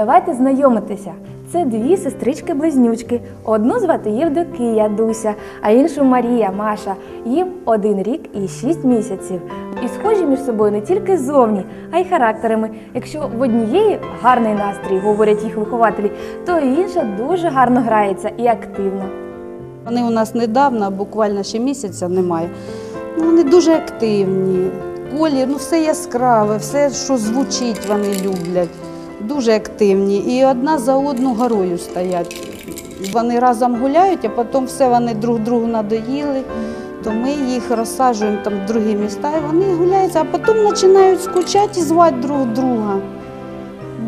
Давайте знайомитися. Це дві сестрички-близнючки. Одну звати Євдокія Дуся, а іншу Марія Маша. Їм один рік і шість місяців. І схожі між собою не тільки зовні, а й характерами. Якщо в однієї гарний настрій, говорять їх вихователі, то інша дуже гарно грається і активна. Вони у нас недавно, буквально ще місяця немає. Ну, вони дуже активні. Колір, ну все яскраве, все, що звучить, вони люблять. Дуже активні. І одна за одну горою стоять. Вони разом гуляють, а потім все вони друг другу надоїли. То ми їх розсаджуємо там в другі міста, і вони гуляються, а потім починають скучати і звати друг друга.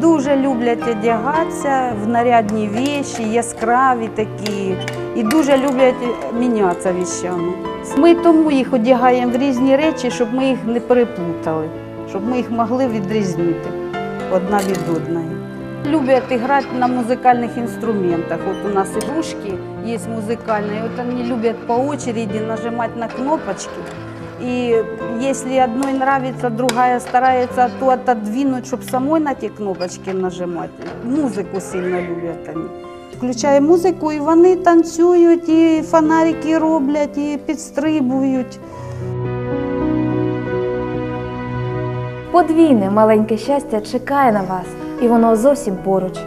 Дуже люблять одягатися в нарядні віші, яскраві такі. І дуже люблять мінятися віщами. Ми тому їх одягаємо в різні речі, щоб ми їх не переплутали, щоб ми їх могли відрізнити одна від одної. Люблять грати на музикальних інструментах. От у нас ігрушки є музикальні, от вони люблять по очереді нажимати на кнопочки. И если одной нравится, другая старается то отодвинуть, чтобы самой на ті кнопочки нажимати. Музику сильно люблять вони. Включає музику, і вони танцюють, і фонарики роблять, і підстрибують. Подвійне маленьке щастя чекає на вас, і воно зовсім поруч.